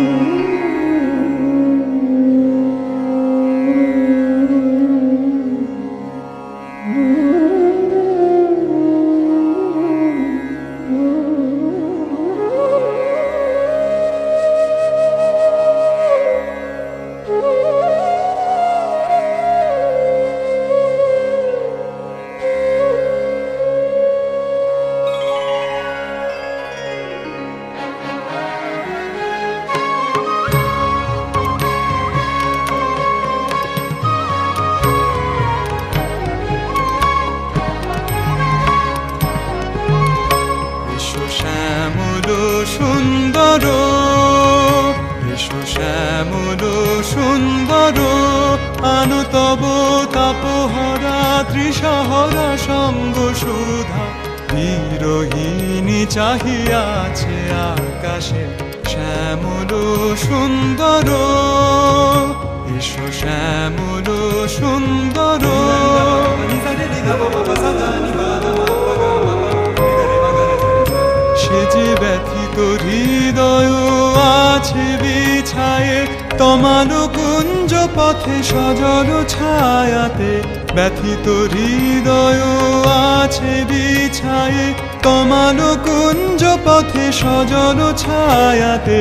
এসো সুন্দর এসো শ্যামল সুন্দর আনু তব তাপহরা ত্রিশহরা সঙ্গ সুধা বিরোহিণী চাহিয়াছে আকাশে শ্যামল সুন্দর। সে যে ব্যথিত হৃদয় আছে বিছায়ে, তমাল কুঞ্জ পথে সজল ছায়াতে ব্যথিত হৃদয় আছে বিছায়ে, তমাল কুঞ্জ পথে সজল ছায়াতে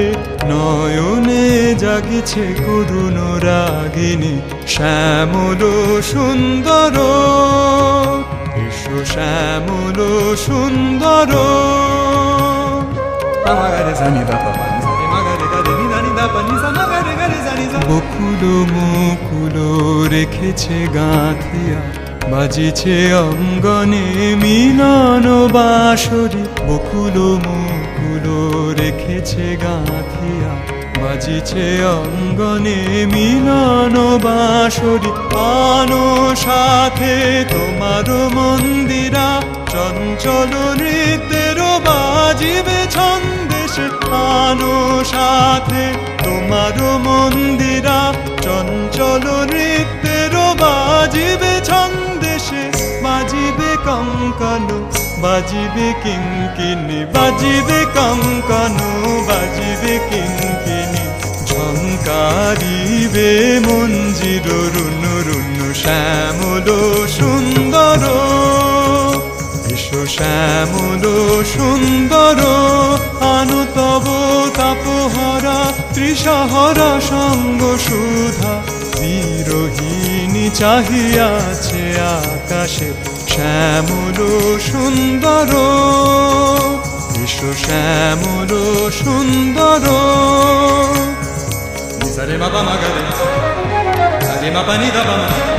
নয়নে জাগিছে করুণ রাগিনী, শ্যামল সুন্দর। শ্যামল সুন্দর। বকুল মুকুল রেখেছে গাঁথিয়া বাজিছে অঙ্গনে মিলন বাসরি বকুল মুকুল রেখেছে গাঁথিয়া বাজিছে অঙ্গনে মিলন বাসরি আনো সাথে তোমার মন্দিরা, চঞ্চল নৃত্যের বাজিবে ছন্দেশে। আনো সাথে তোমার মন্দিরা, চঞ্চল নৃত্যের বাজিবে ছন্দেশে। বাজিবে কঙ্কন, বাজিবে কিঙ্কিনি বাজিবে কঙ্কন, বাজিবে কিঙ্কিনি ঝঙ্কারিবে মঞ্জির, রুন রুন শ্যামল এসো শ্যামল সুন্দর আনু তব তাপহরা ত্রিশহরা সঙ্গ সুধা। বিরোহিণী চাহিয়াছে আকাশে শ্যামল সুন্দর। এসো শ্যামল সুন্দর। pa ma ga re. Sare ma